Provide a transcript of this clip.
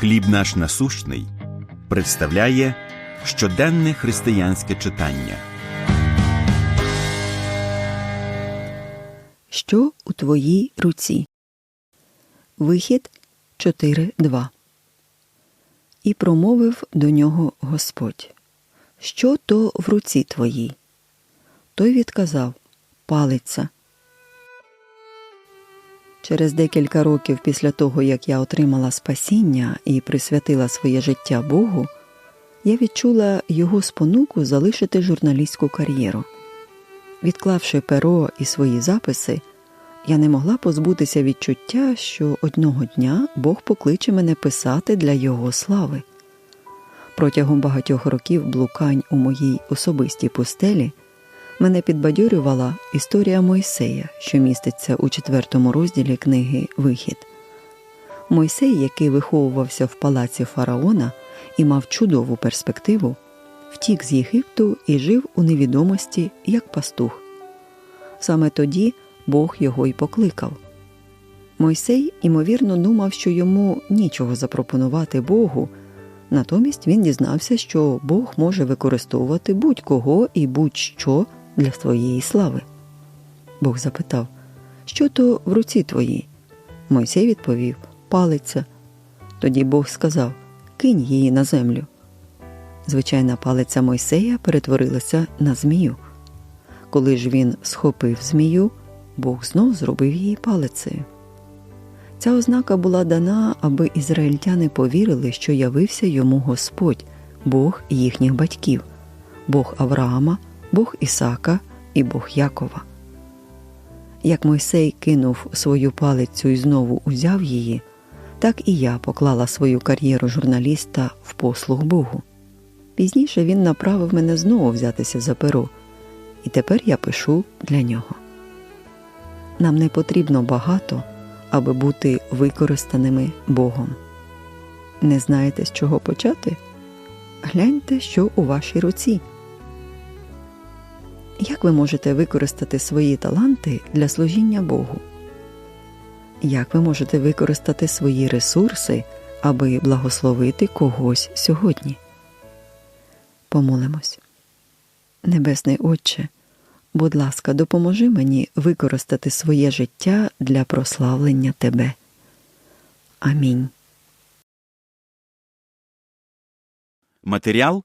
Хліб наш насущний представляє щоденне християнське читання. Що у твоїй руці? Вихід 4.2 І промовив до нього Господь. Що то в руці твоїй? Той відказав Палиця. Через декілька років після того, як я отримала спасіння і присвятила своє життя Богу, я відчула його спонуку залишити журналістську кар'єру. Відклавши перо і свої записи, я не могла позбутися відчуття, що одного дня Бог покличе мене писати для Його слави. Протягом багатьох років блукань у моїй особистій пустелі мене підбадьорювала історія Мойсея, що міститься у четвертому розділі книги Вихід. Мойсей, який виховувався в палаці фараона і мав чудову перспективу, втік з Єгипту і жив у невідомості як пастух. Саме тоді Бог його й покликав. Мойсей, ймовірно, думав, що йому нічого запропонувати Богу, натомість він дізнався, що Бог може використовувати будь-кого і будь-що для своєї слави. Бог запитав, що то в руці твоїй? Мойсей відповів палиця. Тоді Бог сказав Кинь її на землю. Звичайна палиця Мойсея перетворилася на змію. Коли ж він схопив змію, Бог знов зробив її палицею. Ця ознака була дана, аби ізраїльтяни повірили, що явився йому Господь, Бог їхніх батьків, Бог Авраама, Бог Ісака і Бог Якова. Як Мойсей кинув свою палицю і знову узяв її, так і я поклала свою кар'єру журналіста в послуг Богу. Пізніше він направив мене знову взятися за перо, і тепер я пишу для нього. Нам не потрібно багато, аби бути використаними Богом. Не знаєте, з чого почати? Гляньте, що у вашій руці. Як ви можете використати свої таланти для служіння Богу? Як ви можете використати свої ресурси, аби благословити когось сьогодні? Помолимось. Небесний Отче, будь ласка, допоможи мені використати своє життя для прославлення Тебе. Амінь. Матеріал